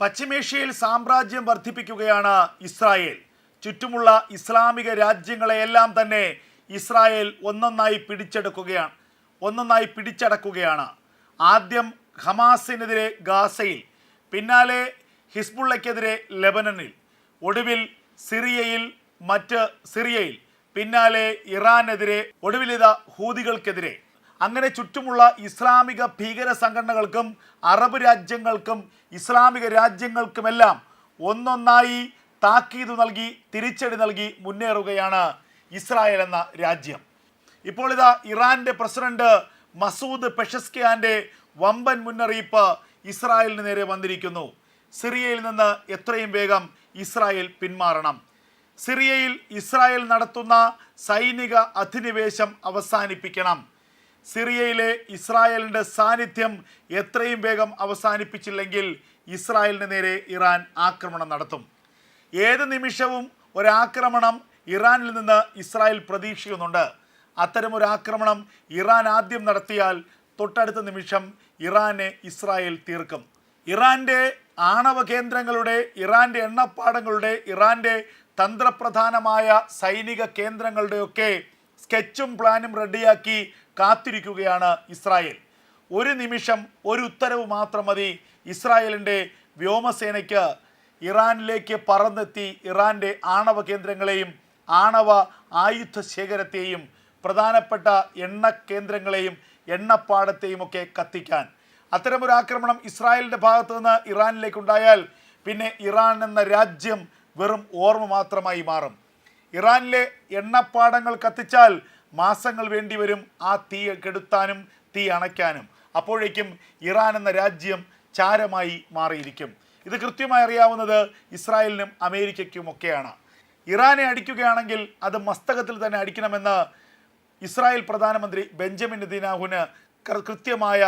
പശ്ചിമേഷ്യയിൽ സാമ്രാജ്യം വർദ്ധിപ്പിക്കുകയാണ് ഇസ്രായേൽ. ചുറ്റുമുള്ള ഇസ്ലാമിക രാജ്യങ്ങളെയെല്ലാം തന്നെ ഇസ്രായേൽ ഒന്നൊന്നായി പിടിച്ചെടുക്കുകയാണ് ഒന്നൊന്നായി പിടിച്ചടക്കുകയാണ്. ആദ്യം ഹമാസിനെതിരെ ഗാസയിൽ പിന്നാലെ ഹിസ്ബുള്ളയ്ക്കെതിരെ ലെബനനിൽ ഒടുവിൽ സിറിയയിൽ മറ്റ് സിറിയയിൽ പിന്നാലെ ഇറാനെതിരെ ഒടുവിലിത ഹൂതികൾക്കെതിരെ. അങ്ങനെ ചുറ്റുമുള്ള ഇസ്ലാമിക ഭീകര സംഘടനകൾക്കും അറബ് രാജ്യങ്ങൾക്കും ഇസ്ലാമിക രാജ്യങ്ങൾക്കുമെല്ലാം ഒന്നൊന്നായി താക്കീത് നൽകി തിരിച്ചടി നൽകി മുന്നേറുകയാണ് ഇസ്രായേൽ എന്ന രാജ്യം. ഇപ്പോൾ ഇതാ ഇറാന്റെ പ്രസിഡന്റ് മസൂദ് പെഷസ്കിയാന്റെ വമ്പൻ മുന്നറിയിപ്പ് ഇസ്രായേലിന് നേരെ വന്നിരിക്കുന്നു. സിറിയയിൽ നിന്ന് എത്രയും വേഗം ഇസ്രായേൽ പിന്മാറണം. സിറിയയിൽ ഇസ്രായേൽ നടത്തുന്ന സൈനിക അധിനിവേശം അവസാനിപ്പിക്കണം. സിറിയയിലെ ഇസ്രായേലിന്റെ സാന്നിധ്യം എത്രയും വേഗം അവസാനിപ്പിച്ചില്ലെങ്കിൽ ഇസ്രായേലിന് നേരെ ഇറാൻ ആക്രമണം നടത്തും. ഏത് നിമിഷവും ഒരാക്രമണം ഇറാനിൽ നിന്ന് ഇസ്രായേൽ പ്രതീക്ഷിക്കുന്നുണ്ട്. അത്തരമൊരു ആക്രമണം ഇറാൻ ആദ്യം നടത്തിയാൽ തൊട്ടടുത്ത നിമിഷം ഇറാനെ ഇസ്രായേൽ തീർക്കും. ഇറാന്റെ ആണവ കേന്ദ്രങ്ങളുടെ ഇറാന്റെ എണ്ണപ്പാടങ്ങളുടെ ഇറാന്റെ തന്ത്രപ്രധാനമായ സൈനിക കേന്ദ്രങ്ങളുടെയൊക്കെ സ്കെച്ചും പ്ലാനും റെഡിയാക്കി കാത്തിരിക്കുകയാണ് ഇസ്രായേൽ. ഒരു നിമിഷം ഒരു ഉത്തരവ് മാത്രം മതി. ഇസ്രായേലിന്റെ വ്യോമസേനയ്ക്ക് ഇറാനിലേക്ക് പറന്നെത്തി ഇറാന്റെ ആണവ കേന്ദ്രങ്ങളെയും ആണവ ആയുധ ശേഖരത്തെയും പ്രധാനപ്പെട്ട എണ്ണ കേന്ദ്രങ്ങളെയും എണ്ണപ്പാടത്തെയും ഒക്കെ കത്തിക്കാൻ. അത്തരമൊരു ആക്രമണം ഇസ്രായേലിന്റെ ഭാഗത്തു നിന്ന് ഇറാനിലേക്കുണ്ടായാൽ പിന്നെ ഇറാൻ എന്ന രാജ്യം വെറും ഓർമ്മ മാത്രമായി മാറും. ഇറാനിലെ എണ്ണപ്പാടങ്ങൾ കത്തിച്ചാൽ മാസങ്ങൾ വേണ്ടിവരും ആ തീ കെടുത്താനും തീ അണയ്ക്കാനും. അപ്പോഴേക്കും ഇറാൻ എന്ന രാജ്യം ചാരമായി മാറിയിരിക്കും. ഇത് കൃത്യമായി അറിയാവുന്നത് ഇസ്രായേലിനും അമേരിക്കയ്ക്കും ഒക്കെയാണ് ഇറാനെ അടിക്കുകയാണെങ്കിൽ അത് മസ്തകത്തിൽ തന്നെ അടിക്കണമെന്ന് ഇസ്രായേൽ പ്രധാനമന്ത്രി ബെഞ്ചമിൻ നെതിനാഹുവിന് കൃത്യമായ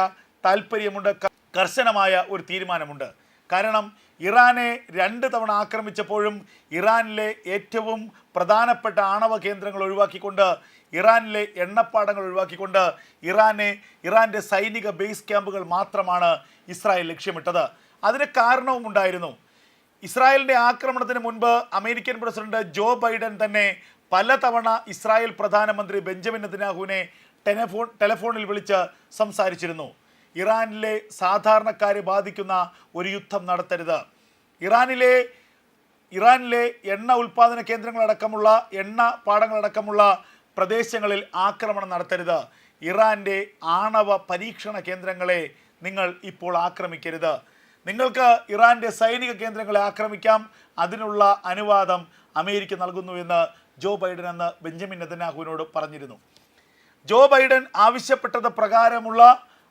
താല്പര്യമുണ്ട് കർശനമായ ഒരു തീരുമാനമുണ്ട്. കാരണം ഇറാനെ രണ്ട് തവണ ആക്രമിച്ചപ്പോഴും ഇറാനിലെ ഏറ്റവും പ്രധാനപ്പെട്ട ആണവ കേന്ദ്രങ്ങൾ ഒഴിവാക്കിക്കൊണ്ട് ഇറാനിലെ എണ്ണപ്പാടങ്ങൾ ഒഴിവാക്കിക്കൊണ്ട് ഇറാനെ ഇറാന്റെ സൈനിക ബേസ് ക്യാമ്പുകൾ മാത്രമാണ് ഇസ്രായേൽ ലക്ഷ്യമിട്ടത്. അതിന് കാരണവും ഉണ്ടായിരുന്നു. ഇസ്രായേലിന്റെ ആക്രമണത്തിന് മുൻപ് അമേരിക്കൻ പ്രസിഡന്റ് ജോ ബൈഡൻ തന്നെ പലതവണ ഇസ്രായേൽ പ്രധാനമന്ത്രി ബെഞ്ചമിൻ നെതന്യാഹുവിനെ ടെലിഫോൺ ടെലിഫോണിൽ വിളിച്ച് സംസാരിച്ചിരുന്നു. ഇറാനിലെ സാധാരണക്കാരെ ബാധിക്കുന്ന ഒരു യുദ്ധം നടത്തരുത്. ഇറാനിലെ ഇറാനിലെ എണ്ണ ഉൽപ്പാദന കേന്ദ്രങ്ങളടക്കമുള്ള എണ്ണ പാടങ്ങളടക്കമുള്ള പ്രദേശങ്ങളിൽ ആക്രമണം നടത്തരുത്. ഇറാന്റെ ആണവ പരീക്ഷണ കേന്ദ്രങ്ങളെ നിങ്ങൾ ഇപ്പോൾ ആക്രമിക്കരുത്. നിങ്ങൾക്ക് ഇറാന്റെ സൈനിക കേന്ദ്രങ്ങളെ ആക്രമിക്കാം. അതിനുള്ള അനുവാദം അമേരിക്ക നൽകുന്നു എന്ന് ജോ ബൈഡൻ എന്ന് ബെഞ്ചമിൻ നെതന്യാഹുവിനോട് പറഞ്ഞിരുന്നു. ജോ ബൈഡൻ ആവശ്യപ്പെട്ടത് പ്രകാരമുള്ള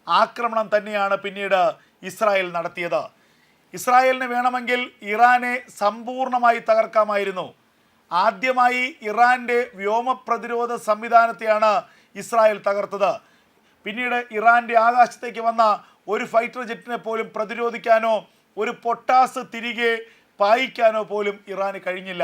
ആക്രമണം തന്നെയാണ് പിന്നീട് ഇസ്രായേൽ നടത്തിയത്. ഇസ്രായേലിന് വേണമെങ്കിൽ ഇറാനെ സമ്പൂർണമായി തകർക്കാമായിരുന്നു. ആദ്യമായി ഇറാന്റെ വ്യോമ പ്രതിരോധ സംവിധാനത്തെയാണ് ഇസ്രായേൽ തകർത്തത്. പിന്നീട് ഇറാന്റെ ആകാശത്തേക്ക് വന്ന ഒരു ഫൈറ്റർ ജെറ്റിനെ പോലും പ്രതിരോധിക്കാനോ ഒരു പൊട്ടാസ് തിരികെ പായിക്കാനോ പോലും ഇറാന് കഴിഞ്ഞില്ല.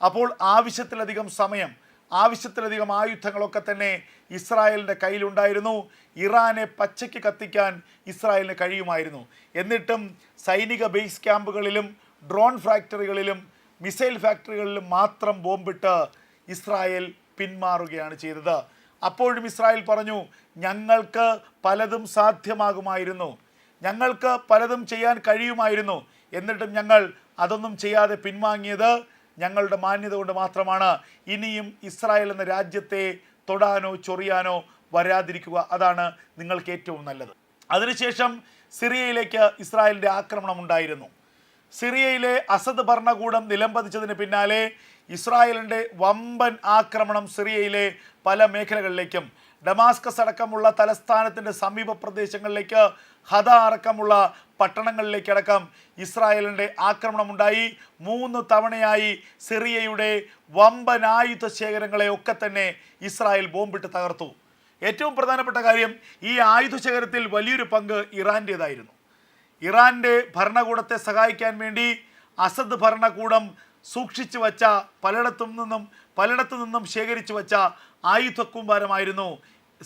അപ്പോൾ ആവശ്യത്തിലധികം സമയം ആവശ്യത്തിലധികം ആയുധങ്ങളൊക്കെ തന്നെ ഇസ്രായേലിന്റെ കയ്യിലുണ്ടായിരുന്നു. ഇറാനെ പച്ചയ്ക്ക് കത്തിക്കാൻ ഇസ്രായേലിന് കഴിയുമായിരുന്നു. എന്നിട്ടും സൈനിക ബേസ് ക്യാമ്പുകളിലും ഡ്രോൺ ഫാക്ടറികളിലും മിസൈൽ ഫാക്ടറികളിലും മാത്രം ബോംബിട്ട് ഇസ്രായേൽ പിന്മാറുകയാണ് ചെയ്തത്. അപ്പോഴും ഇസ്രായേൽ പറഞ്ഞു ഞങ്ങൾക്ക് പലതും സാധ്യമാകുമായിരുന്നു. ഞങ്ങൾക്ക് പലതും ചെയ്യാൻ കഴിയുമായിരുന്നു. എന്നിട്ടും ഞങ്ങൾ അതൊന്നും ചെയ്യാതെ പിൻവാങ്ങിയത് ഞങ്ങളുടെ മാന്യത കൊണ്ട് മാത്രമാണ്. ഇനിയും ഇസ്രായേൽ എന്ന രാജ്യത്തെ തൊടാനോ ചൊറിയാനോ വരാതിരിക്കുക അതാണ് നിങ്ങൾക്ക് ഏറ്റവും നല്ലത്. അതിനുശേഷം സിറിയയിലേക്ക് ഇസ്രായേലിന്റെ ആക്രമണം ഉണ്ടായിരുന്നു. സിറിയയിലെ അസദ് ഭരണകൂടം നിലംപതിച്ചതിന് പിന്നാലെ ഇസ്രായേലിന്റെ വമ്പൻ ആക്രമണം സിറിയയിലെ പല മേഖലകളിലേക്കും ഡമാസ്കസ് അടക്കമുള്ള തലസ്ഥാനത്തിന്റെ സമീപ പ്രദേശങ്ങളിലേക്ക് ഹദ അടക്കമുള്ള പട്ടണങ്ങളിലേക്കടക്കം ഇസ്രായേലിന്റെ ആക്രമണമുണ്ടായി. മൂന്ന് തവണയായി സിറിയയുടെ വമ്പൻ ആയുധ ശേഖരങ്ങളെ ഒക്കെ തന്നെ ഇസ്രായേൽ ബോംബിട്ട് തകർത്തു. ഏറ്റവും പ്രധാനപ്പെട്ട കാര്യം ഈ ആയുധ ശേഖരത്തിൽ വലിയൊരു പങ്ക് ഇറാന്റേതായിരുന്നു ഇറാന്റെ ഭരണകൂടത്തെ സഹായിക്കാൻ വേണ്ടി അസദ് ഭരണകൂടം സൂക്ഷിച്ചു വച്ച പലയിടത്തു നിന്നും പലയിടത്തു നിന്നും ശേഖരിച്ചു വച്ച ആയുധക്കൂമ്പാരമായിരുന്നു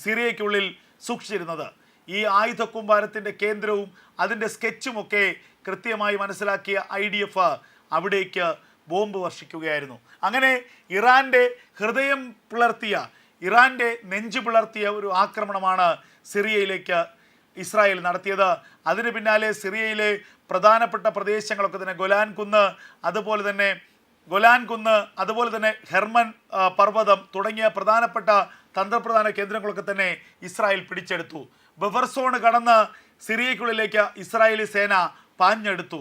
സിറിയയ്ക്കുള്ളിൽ സൂക്ഷിച്ചിരുന്നത്. ഈ ആയുധക്കൂമ്പാരത്തിന്റെ കേന്ദ്രവും അതിന്റെ സ്കെച്ചുമൊക്കെ കൃത്യമായി മനസ്സിലാക്കിയ ഐ ഡി എഫ് അവിടേക്ക് ബോംബ് വർഷിക്കുകയായിരുന്നു. അങ്ങനെ ഇറാന്റെ ഹൃദയം പിളർത്തിയ ഇറാന്റെ നെഞ്ചു പിളർത്തിയ ഒരു ആക്രമണമാണ് സിറിയയിലേക്ക് ഇസ്രായേൽ നടത്തിയത്. അതിന് പിന്നാലെ സിറിയയിലെ പ്രധാനപ്പെട്ട പ്രദേശങ്ങളൊക്കെ തന്നെ ഗൊലാൻ കുന്ന് അതുപോലെ തന്നെ ഗൊലാൻ കുന്ന് അതുപോലെ തന്നെ ഹെർമൻ പർവതം തുടങ്ങിയ പ്രധാനപ്പെട്ട തന്ത്രപ്രധാന കേന്ദ്രങ്ങളൊക്കെ തന്നെ ഇസ്രായേൽ പിടിച്ചെടുത്തു. ബഫർസോൺ കടന്ന് സിറിയയ്ക്കുള്ളിലേക്ക് ഇസ്രായേലി സേന പാഞ്ഞെടുത്തു.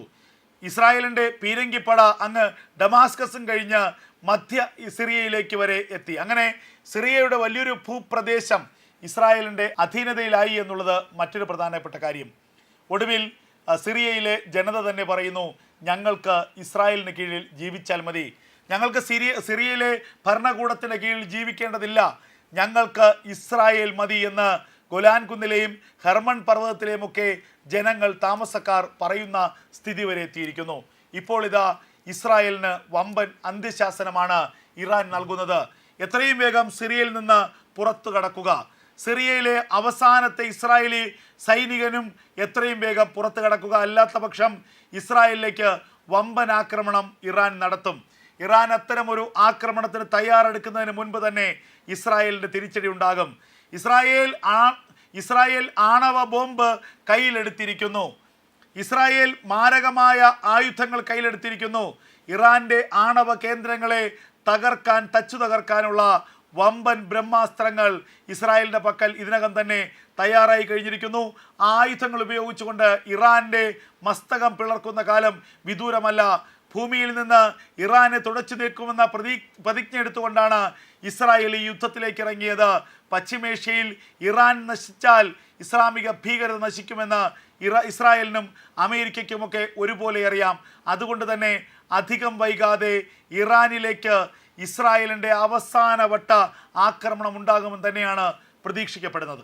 ഇസ്രായേലിന്റെ പീരങ്കിപ്പട അങ്ങ് ഡമാസ്കസും കഴിഞ്ഞ് മധ്യ സിറിയയിലേക്ക് വരെ എത്തി. അങ്ങനെ സിറിയയുടെ വലിയൊരു ഭൂപ്രദേശം ഇസ്രായേലിന്റെ അധീനതയിലായി എന്നുള്ളത് മറ്റൊരു പ്രധാനപ്പെട്ട കാര്യം. ഒടുവിൽ സിറിയയിലെ ജനത തന്നെ പറയുന്നു ഞങ്ങൾക്ക് ഇസ്രായേലിന് കീഴിൽ ജീവിച്ചാൽ മതി. ഞങ്ങൾക്ക് സിറിയ സിറിയയിലെ ഭരണകൂടത്തിന്റെ കീഴിൽ ജീവിക്കേണ്ടതില്ല. ഞങ്ങൾക്ക് ഇസ്രായേൽ മതി എന്ന് ഗൊലാൻ കുന്നിലെയും ഹെർമൺ പർവതത്തിലെയുമൊക്കെ ജനങ്ങൾ താമസക്കാർ പറയുന്ന സ്ഥിതി വരെ എത്തിയിരിക്കുന്നു. ഇപ്പോൾ ഇതാ ഇസ്രായേലിന് വമ്പൻ അന്ത്യശാസനമാണ് ഇറാൻ നൽകുന്നത്. എത്രയും വേഗം സിറിയയിൽ നിന്ന് പുറത്തു കടക്കുക. സിറിയയിലെ അവസാനത്തെ ഇസ്രായേലി സൈനികനും എത്രയും വേഗം പുറത്തു കടക്കുക. അല്ലാത്ത പക്ഷം ഇസ്രായേലിലേക്ക് വമ്പൻ ആക്രമണം ഇറാൻ നടത്തും. ഇറാൻ അത്തരം ഒരു ആക്രമണത്തിന് തയ്യാറെടുക്കുന്നതിന് മുൻപ് തന്നെ ഇസ്രായേലിന്റെ തിരിച്ചടി ഉണ്ടാകും. ഇസ്രായേൽ ആ ഇസ്രായേൽ ആണവ ബോംബ് കയ്യിലെടുത്തിരിക്കുന്നു. ഇസ്രായേൽ മാരകമായ ആയുധങ്ങൾ കയ്യിലെടുത്തിരിക്കുന്നു. ഇറാന്റെ ആണവ കേന്ദ്രങ്ങളെ തകർക്കാൻ തച്ചു തകർക്കാനുള്ള വമ്പൻ ബ്രഹ്മാസ്ത്രങ്ങൾ ഇസ്രായേലിന്റെ പക്കൽ ഇതിനകം തന്നെ തയ്യാറായി കഴിഞ്ഞിരിക്കുന്നു. ആയുധങ്ങൾ ഉപയോഗിച്ചുകൊണ്ട് ഇറാന്റെ മസ്തകം പിളർക്കുന്ന കാലം വിദൂരമല്ല. ഭൂമിയിൽ നിന്ന് ഇറാനെ തുടച്ചു നീക്കുമെന്ന പ്രതി പ്രതിജ്ഞ എടുത്തുകൊണ്ടാണ് ഇസ്രായേൽ ഈ യുദ്ധത്തിലേക്ക് ഇറങ്ങിയത്. പശ്ചിമേഷ്യയിൽ ഇറാൻ നശിച്ചാൽ ഇസ്ലാമിക ഭീകരത നശിക്കുമെന്ന് ഇറ ഇസ്രായേലിനും അമേരിക്കയ്ക്കുമൊക്കെ ഒരുപോലെ അറിയാം. അതുകൊണ്ട് തന്നെ അധികം വൈകാതെ ഇറാനിലേക്ക് ഇസ്രായേലിന്റെ അവസാനവട്ട ആക്രമണം ഉണ്ടാകുമെന്ന് തന്നെയാണ് പ്രതീക്ഷിക്കപ്പെടുന്നത്.